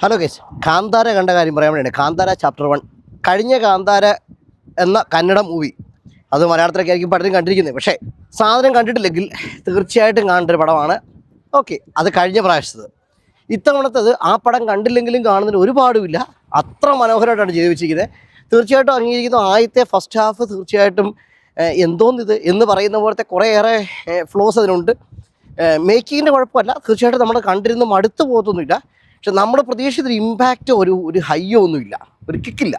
Hello case Kantara കണ്ട കാര്യം പറയാൻ വേണ്ടിയാണ്. കാന്താര ചാപ്റ്റർ വൺ കഴിഞ്ഞ കാന്താര എന്ന കന്നഡ മൂവി അത് മലയാളത്തിലൊക്കെ ആയിരിക്കും പലരും കണ്ടിരിക്കുന്നത്. പക്ഷേ സാധനം കണ്ടിട്ടില്ലെങ്കിൽ തീർച്ചയായിട്ടും കാണേണ്ട ഒരു പടമാണ്. ഓക്കെ അത് കഴിഞ്ഞ പ്രാവശ്യത്തത്. ഇത്തവണത്തത് ആ പടം കണ്ടില്ലെങ്കിലും കാണുന്നതിന് ഒരുപാടുമില്ല. അത്ര മനോഹരമായിട്ടാണ് ചെയ്തു വെച്ചിരിക്കുന്നത് തീർച്ചയായിട്ടും അംഗീകരിക്കുന്നു. ആദ്യത്തെ ഫസ്റ്റ് ഹാഫ് തീർച്ചയായിട്ടും എന്തോന്നിത് എന്ന് പറയുന്ന പോലത്തെ കുറേയേറെ ഫ്ലോസ് അതിനുണ്ട്. മേക്കിങ്ങിന്റെ കുഴപ്പമല്ല. തീർച്ചയായിട്ടും നമ്മൾ കണ്ടിരുന്ന് മടുത്തു പോകത്തൊന്നുമില്ല. പക്ഷെ നമ്മൾ പ്രതീക്ഷിച്ചൊരു ഇമ്പാക്റ്റ് ഒരു ഒരു ഹൈയോ ഒന്നുമില്ല. ഒരു കിക്കില്ല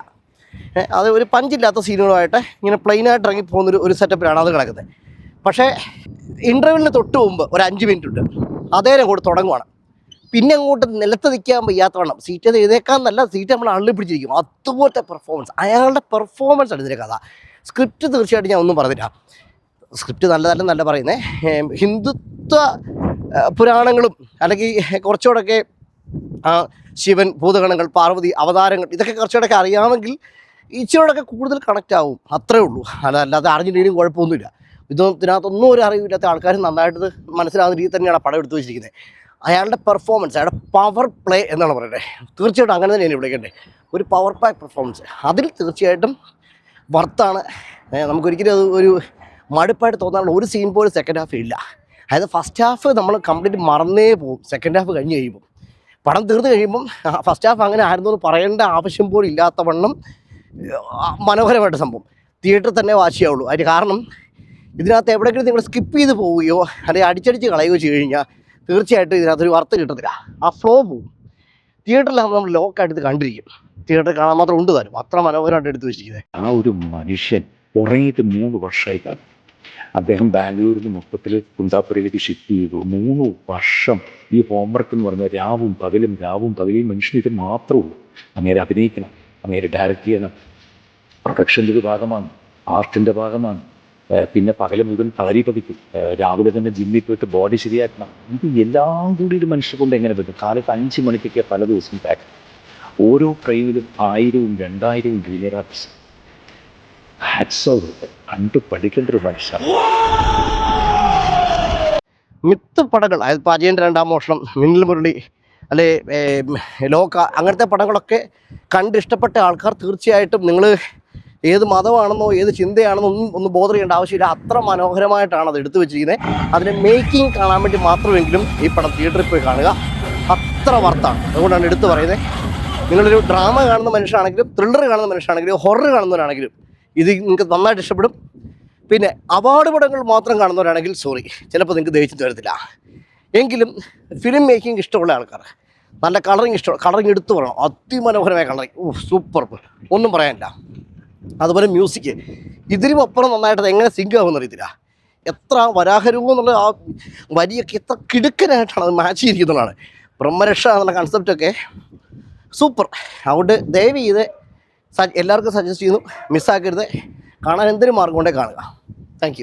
അത് ഒരു പഞ്ചില്ലാത്ത സീനുകളുമായിട്ട് ഇങ്ങനെ പ്ലെയിനായിട്ട് ഇറങ്ങി പോകുന്നൊരു ഒരു സെറ്റപ്പിലാണ് അത് കിടക്കുന്നത്. പക്ഷേ ഇന്റർവ്യൂവിന് തൊട്ട് മുമ്പ് ഒരു അഞ്ച് മിനിറ്റ് ഉണ്ട്. അതേ കൂടെ തുടങ്ങുവാണ്. പിന്നെ അങ്ങോട്ട് നിലത്ത് നിൽക്കാൻ വയ്യാത്തവണ്ണം സീറ്റ് എഴുതേക്കാൻ സീറ്റ് നമ്മൾ അള്ളി പിടിച്ചിരിക്കും അതുപോലത്തെ പെർഫോമൻസ് അയാളുടെ പെർഫോമൻസ് ആണ് ഇതിന്റെ കഥ. സ്ക്രിപ്റ്റ് തീർച്ചയായിട്ടും ഞാൻ ഒന്നും പറഞ്ഞില്ല സ്ക്രിപ്റ്റ് നല്ലതല്ല നല്ല പറയുന്നത് ഹിന്ദുത്വ പുരാണങ്ങളും അല്ലെങ്കിൽ കുറച്ചുകൂടെയൊക്കെ ആ ശിവൻ ഭൂതഗണങ്ങൾ പാർവതി അവതാരങ്ങൾ ഇതൊക്കെ കുറച്ചുകൂടെയൊക്കെ അറിയാമെങ്കിൽ ഇച്ചിരിയോടൊക്കെ കൂടുതൽ കണക്റ്റ് ആവും. അത്രേ ഉള്ളൂ. അല്ല അല്ലാതെ അറിഞ്ഞില്ലെങ്കിലും കുഴപ്പമൊന്നുമില്ല. ഇതൊന്നും ഒരു അറിവില്ലാത്ത ആൾക്കാർ നന്നായിട്ട് മനസ്സിലാകുന്ന രീതി തന്നെയാണ് പടം എടുത്തു വെച്ചിരിക്കുന്നത്. അയാളുടെ പെർഫോമൻസ് അയാളുടെ പവർ പ്ലേ എന്നാണ് പറയുന്നത്. തീർച്ചയായിട്ടും അങ്ങനെ തന്നെയാണ് വിളിക്കേണ്ടത് ഒരു പവർ പാക്ക് പെർഫോമൻസ് അതിൽ തീർച്ചയായിട്ടും വർത്താണ് നമുക്കൊരിക്കലും അത് ഒരു മടുപ്പായിട്ട് തോന്നാനുള്ള ഒരു സീൻ പോലും സെക്കൻഡ് ഹാഫ് ഇല്ല. അതായത് ഫസ്റ്റ് ഹാഫ് നമ്മൾ കംപ്ലീറ്റ് മറന്നേ പോകും. സെക്കൻഡ് ഹാഫ് കഴിഞ്ഞ് കഴിയുമ്പോൾ പടം തീർന്നു കഴിയുമ്പം ഫസ്റ്റ് ഹാഫ് അങ്ങനെ ആയിരുന്നു എന്ന് പറയേണ്ട ആവശ്യം പോലും ഇല്ലാത്ത വണ്ണം ആ, മനോഹരമായിട്ട് സംഭവം. തിയേറ്ററിൽ തന്നെ വാച്ച് ചെയ്യാവുള്ളൂ അതിന് കാരണം ഇതിനകത്ത് എവിടെയെങ്കിലും നിങ്ങൾ സ്കിപ്പ് ചെയ്ത് പോവുകയോ അല്ലെങ്കിൽ അടിച്ചടിച്ച് കളയുകയോ ചെയ്ത് കഴിഞ്ഞാൽ തീർച്ചയായിട്ടും ഇതിനകത്തൊരു വർത്ത് കിട്ടത്തില്ല. ആ ഫ്ലോ പോവും. തിയേറ്ററിലാകുമ്പോൾ നമ്മൾ ലോക്കായിട്ട് ഇത് കണ്ടിരിക്കും. തിയേറ്ററിൽ കാണാൻ മാത്രം ഉണ്ട് തരും അത്ര മനോഹരമായിട്ട് എടുത്ത് വെച്ചിരിക്കുന്നത്. ആ ഒരു മനുഷ്യൻ ഉറങ്ങിയിട്ട് മൂന്ന് വർഷമായി കാണും. അദ്ദേഹം ബാംഗ്ലൂരിൽ നിന്ന് മൊത്തത്തിൽ കുന്താപ്പുരയിലേക്ക് ഷിഫ്റ്റ് ചെയ്തു. മൂന്ന് വർഷം ഈ ഹോംവർക്ക് എന്ന് പറഞ്ഞാൽ രാവും പകലും രാവും പകലും മനുഷ്യൻ ഇത് മാത്രമേ ഉള്ളൂ. അങ്ങേരെ അഭിനയിക്കണം അങ്ങേരെ ഡയറക്റ്റ് ചെയ്യണം. പ്രൊഡക്ഷന്റെ ഒരു ഭാഗമാണ് ആർട്ടിന്റെ ഭാഗമാണ്. പിന്നെ പകലും മുഴുവൻ കളരി പതിക്കും. രാവിലെ തന്നെ ജിമ്മിൽ പോയിട്ട് ബോഡി ശരിയാക്കണം. ഇത് എല്ലാം കൂടി ഒരു മനുഷ്യർ കൊണ്ട് എങ്ങനെ പറ്റും? കാലത്ത് അഞ്ച് മണിക്കൊക്കെ പല ദിവസം പാക്ക് ഓരോ ട്രെയിനിലും ആയിരവും രണ്ടായിരവും ജൂനിയർ ഹാറ്റ്സ് കണ്ടു പഠിക്കേണ്ട ഒരു മനുഷ്യൻ മിത്ത് പടങ്ങൾ അതായത് പാചകന്റെ രണ്ടാം മോഷണം മിന്നൽ മുരളി അല്ലെ ലോക അങ്ങനത്തെ പടങ്ങളൊക്കെ കണ്ടിഷ്ടപ്പെട്ട ആൾക്കാർ തീർച്ചയായിട്ടും നിങ്ങൾ ഏത് മതമാണെന്നോ ഏത് ചിന്തയാണെന്നോ ഒന്നും ഒന്ന് ബോധർ ചെയ്യേണ്ട ആവശ്യമില്ല. അത്ര മനോഹരമായിട്ടാണ് അത് എടുത്തു വെച്ചിരിക്കുന്നത്. അതിന്റെ മേക്കിംഗ് കാണാൻ വേണ്ടി മാത്രമെങ്കിലും ഈ പടം തിയേറ്ററിൽ പോയി കാണുക. അത്ര വർത്താണ് അതുകൊണ്ടാണ് എടുത്തു പറയുന്നത്. നിങ്ങളൊരു ഡ്രാമ കാണുന്ന മനുഷ്യനാണെങ്കിലും ത്രില്ലർ കാണുന്ന മനുഷ്യനാണെങ്കിലും ഹൊറർ കാണുന്നവരാണെങ്കിലും ഇത് നിങ്ങൾക്ക് നന്നായിട്ട് ഇഷ്ടപ്പെടും. പിന്നെ അവാർഡ് പടങ്ങൾ മാത്രം കാണുന്നവരാണെങ്കിൽ സോറി ചിലപ്പോൾ നിങ്ങൾക്ക് ദഹിച്ചിട്ട് വരത്തില്ല. എങ്കിലും ഫിലിം മേക്കിംഗ് ഇഷ്ടമുള്ള ആൾക്കാർ നല്ല കളറിങ് ഇഷ്ടം കളറിങ് എടുത്തു പറയണം അതിമനോഹരമായ കളറിങ് ഓ സൂപ്പർ ഒന്നും പറയാനില്ല. അതുപോലെ മ്യൂസിക് ഇതിനും അപ്പുറം നന്നായിട്ട് എങ്ങനെ സിങ്ക് ആവുമെന്ന് അറിയത്തില്ല. എത്ര വരാഹരൂപം എന്നുള്ള ആ വരിയൊക്കെ എത്ര കിടുക്കനായിട്ടാണ് അത് മാച്ച് ചെയ്തിരിക്കുന്നതാണ്. ബ്രഹ്മരക്ഷ എന്നുള്ള കൺസെപ്റ്റൊക്കെ സൂപ്പർ അതുകൊണ്ട് ദയവ് ചെയ്ത് എല്ലാവർക്കും സജസ്റ്റ് ചെയ്യുന്നു മിസ്സാക്കരുത് കാണാൻ എന്തൊരു മാർഗം കൊണ്ടേ കാണുക. താങ്ക്